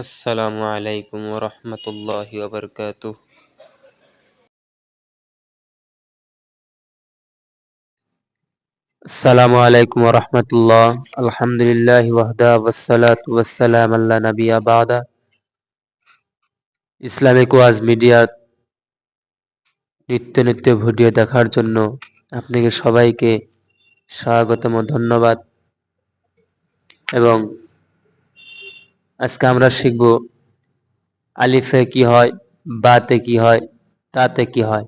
আসসালামু আলাইকুম ওরহমতুল্লাহি ওবরকাতুহ। আসসালামু আলাইকুম ওরহমতুল্লাহ। আলহামদুলিল্লাহ ওয়াহদা ওয়াসসালাত ওয়াসসালাম আল্লাহ নবিয়া বাদা। ইসলামিক ওয়াজ মিডিয়া নিত্য নিত্য ভিডিও দেখার জন্য আপনাকে সবাইকে স্বাগতম, ধন্যবাদ। এবং আজকে আমরা শিখব আলিফে কি হয়, বাতে কি হয়, তাতে কি হয়।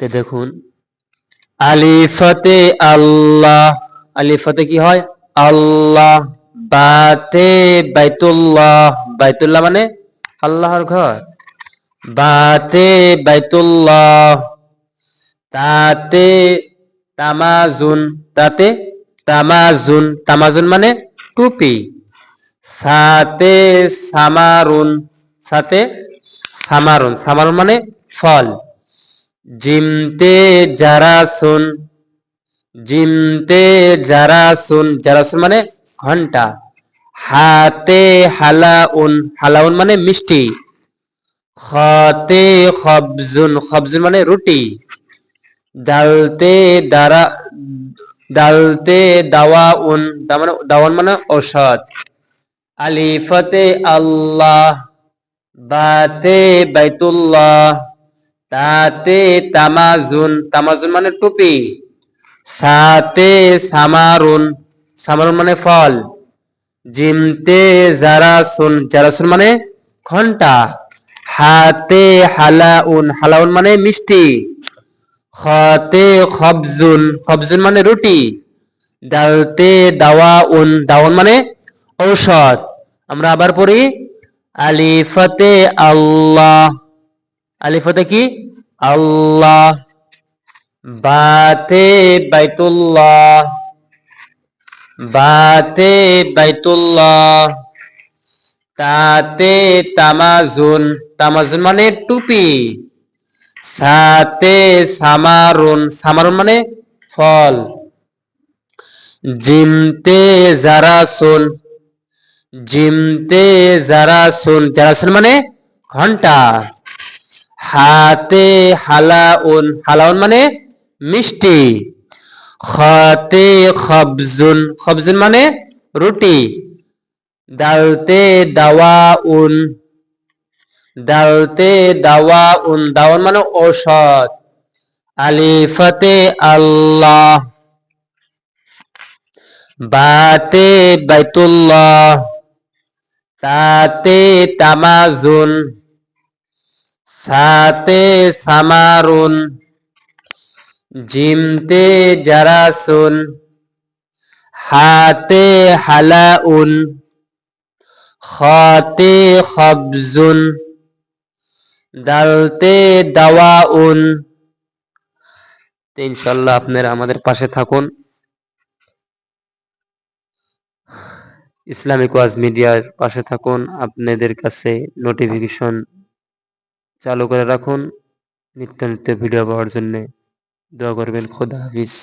তে দেখুন, আলিফতে আল্লাহ, আলিফতে কি হয়? আল্লাহ, বাতে বাইতুল্লাহ বাইতুল্লাহ মানে আল্লাহর ঘর। বাতে বাইতুল্লাহ, তাতে তামাজুন তাতে তামাজুন তামাজুন মানে টুপি সাতে সামারুন, সাথে সামারুন। সামারুন মানে ফল। জিমতে জারাসুন জিমতে জারাসুন। জারাসুন মানে ঘণ্টা। হাতে হালাউন। হালাউন মানে মিষ্টি। খতে খবজুন। খবজুন মানে রুটি। দালতে দারা দালতে দাওয়াউন, দাওয়ান মানে ঔষধ। আলিফতে আল্লাহ, বাতে বাইতুল্লাহ, তাতে তামাজুন তামাজুন মানে টুপি। সাতে সামারুন সামারুন মানে ফল। জিমতে জারাসুন জারাসুন মানে ঘণ্টা। হাতে হালাউন হালাউন মানে মিষ্টি। খতে খবজুন খবজুন মানে রুটি। দালতে দাওয়াউন দাওয়ান মানে ঔষধ। আমরা আবার পড়ি, আলিফতে আল্লাহ। আলিফতে কি? আল্লাহ। বাতে বাইতুল্লাহ। বাতে বাইতুল্লাহ। তাতে তামাজুন। তামাজুন মানে টুপি। সাতে সামারুন সামারুন মানে ফল। জিমতে জারাসুন জিমতে জারাসুন জারাসুন মানে ঘণ্টা। হাতে হালাউন হালাউন মানে মিষ্টি। খতে খবজুন খবজুন মানে রুটি। দালতে দাওয়াউন দালতে দাওয়াউন, দাওয়ান মানে ঔষধ। আলিফতে আল্লাহ। বাতে বাইতুল্লাহ। তাতে তামাজুন। সাতে সামারুন। জিমতে জারাসুন। হাতে হালাউন। খতে খবজুন। দালতে দাওয়াউন। ইনশাল্লাহ আপনারা আমাদের পাশে থাকুন। ইসলামিক ওয়াজ মিডিয়ার পাশে থাকুন। আপনাদের কাছে নোটিফিকেশন চালু করে রাখুন। নিত্য নিত্য ভিডিও পাওয়ার জন্য দোয়া করবেন। খোদা হাফিজ।